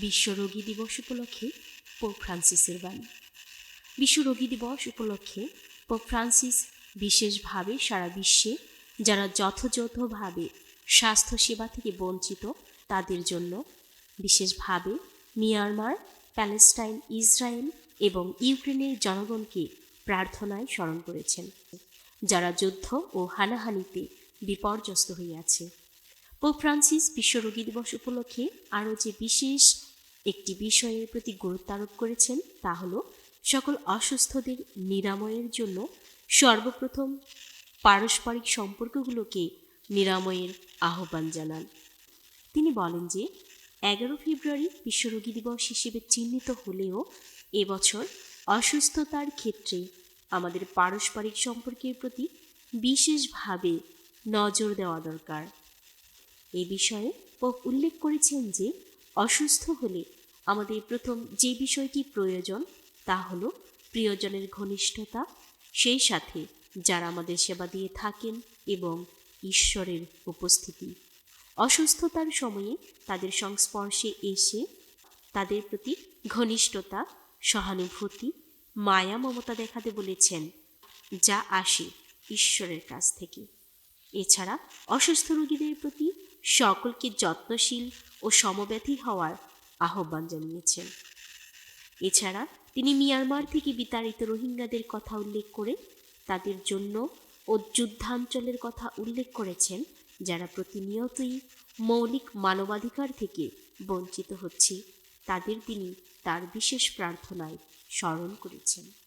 বিশ্ব রোগী দিবস উপলক্ষে পোপ ফ্রান্সিসের বাণী। বিশ্ব রোগী দিবস উপলক্ষে পোপ ফ্রান্সিস বিশেষভাবে সারা বিশ্বে যারা যথাযথভাবে স্বাস্থ্যসেবা থেকে বঞ্চিত, তাদের জন্য বিশেষভাবে মিয়ানমার, প্যালেস্টাইন, ইসরায়েল এবং ইউক্রেনের জনগণকে প্রার্থনায় স্মরণ করেছেন। যারা যুদ্ধ ও হানাহানিতে বিপর্যস্ত হইয়াছে পোপ ফ্রান্সিস বিশ্ব রোগী দিবস উপলক্ষে আরও যে বিশেষ একটি বিষয়ের প্রতি গুরুত্ব আরোপ করেছেন, তা হল সকল অসুস্থদের নিরাময়ের জন্য সর্বপ্রথম পারস্পরিক সম্পর্কগুলোকে নিরাময়ের আহ্বান জানান। তিনি বলেন যে, এগারো ফেব্রুয়ারি বিশ্ব রোগী দিবস হিসেবে চিহ্নিত হলেও এবছর অসুস্থতার ক্ষেত্রে আমাদের পারস্পরিক সম্পর্কের প্রতি বিশেষভাবে নজর দেওয়া দরকার। এ বিষয়ে উল্লেখ করেছেন যে, অসুস্থ হলে আমাদের প্রথম যে বিষয়টি প্রয়োজন, তা হল প্রিয়জনের ঘনিষ্ঠতা, সেই সাথে যারা আমাদের সেবা দিয়ে থাকেন এবং ঈশ্বরের উপস্থিতি। অসুস্থতার সময়ে তাদের সংস্পর্শে এসে তাদের প্রতি ঘনিষ্ঠতা, সহানুভূতি, মায়া, মমতা দেখাতে বলেছেন, যা আসে ঈশ্বরের কাছ থেকে। এছাড়া অসুস্থ রোগীদের প্রতি সকলকে যত্নশীল ও সমব্যথী হওয়ার আহ্বান জানিয়েছেন। এছাড়া তিনি মিয়ানমার থেকে বিতাড়িত রোহিঙ্গাদের কথা উল্লেখ করে তাদের জন্য ও যুদ্ধাঞ্চলের কথা উল্লেখ করেছেন, যারা প্রতিনিয়তই মৌলিক মানবাধিকার থেকে বঞ্চিত হচ্ছে। তাদের তিনি তার বিশেষ প্রার্থনায় স্মরণ করেছেন।